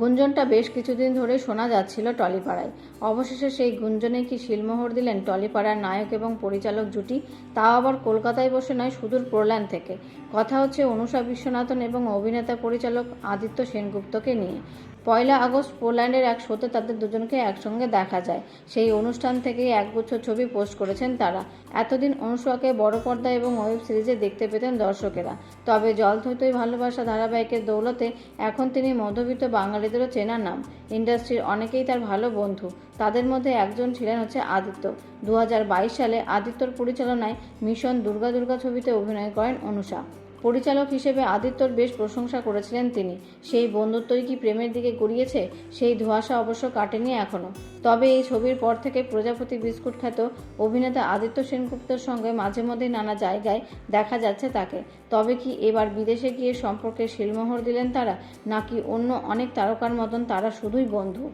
গুঞ্জনটা বেশ কিছুদিন ধরে শোনা যাচ্ছিল টলিপাড়ায়। অবশেষে সেই গুঞ্জনে কি শিলমোহর দিলেন টলিপাড়ার নায়ক এবং পরিচালক জুটি, তাও আবার কলকাতায় বসে নয়, সুদূর প্রল্যান থেকে। কথা হচ্ছে অনুষা বিশ্বনাথন এবং অভিনেতা পরিচালক আদিত্য সেনগুপ্তকে নিয়ে। পয়লা আগস্ট পোল্যান্ডের এক শোতে তাদের দুজনকে একসঙ্গে দেখা যায়। সেই অনুষ্ঠান থেকেই একগুচ্ছ ছবি পোস্ট করেছেন তারা। এতদিন অনুষ্কাকে বড় পর্দা এবং ওয়েব সিরিজে দেখতে পেতেন দর্শকেরা। তবে জল থৈতই ভালোবাসা ধারাবাহিকের দৌলতে এখন তিনি মধ্যবিত্ত বাঙালিদেরও চেনা নাম। ইন্ডাস্ট্রির অনেকেই তার ভালো বন্ধু। তাদের মধ্যে একজন ছিলেন হচ্ছে আদিত্য। দু হাজার বাইশ সালে আদিত্যর পরিচালনায় মিশন দুর্গা দুর্গা ছবিতে অভিনয় করেন অনুষা। পরিচালক হিসেবে আদিত্যর বেশ প্রশংসা করেছিলেন তিনি। সেই বন্ধুত্বই কি প্রেমের দিকে গড়িয়েছে? সেই ধোঁয়াশা অবশ্য কাটেনি এখনও তবে এই ছবির পর থেকে প্রজাপতি বিস্কুট খ্যাত অভিনেতা আদিত্য সেনগুপ্তের সঙ্গে মাঝে মধ্যে নানা জায়গায় দেখা যাচ্ছে তাকে। তবে কি এবার বিদেশে গিয়ে সম্পর্কে শিলমোহর দিলেন তারা? নাকি অন্য অনেক তারকার মতন তারা শুধুই বন্ধু?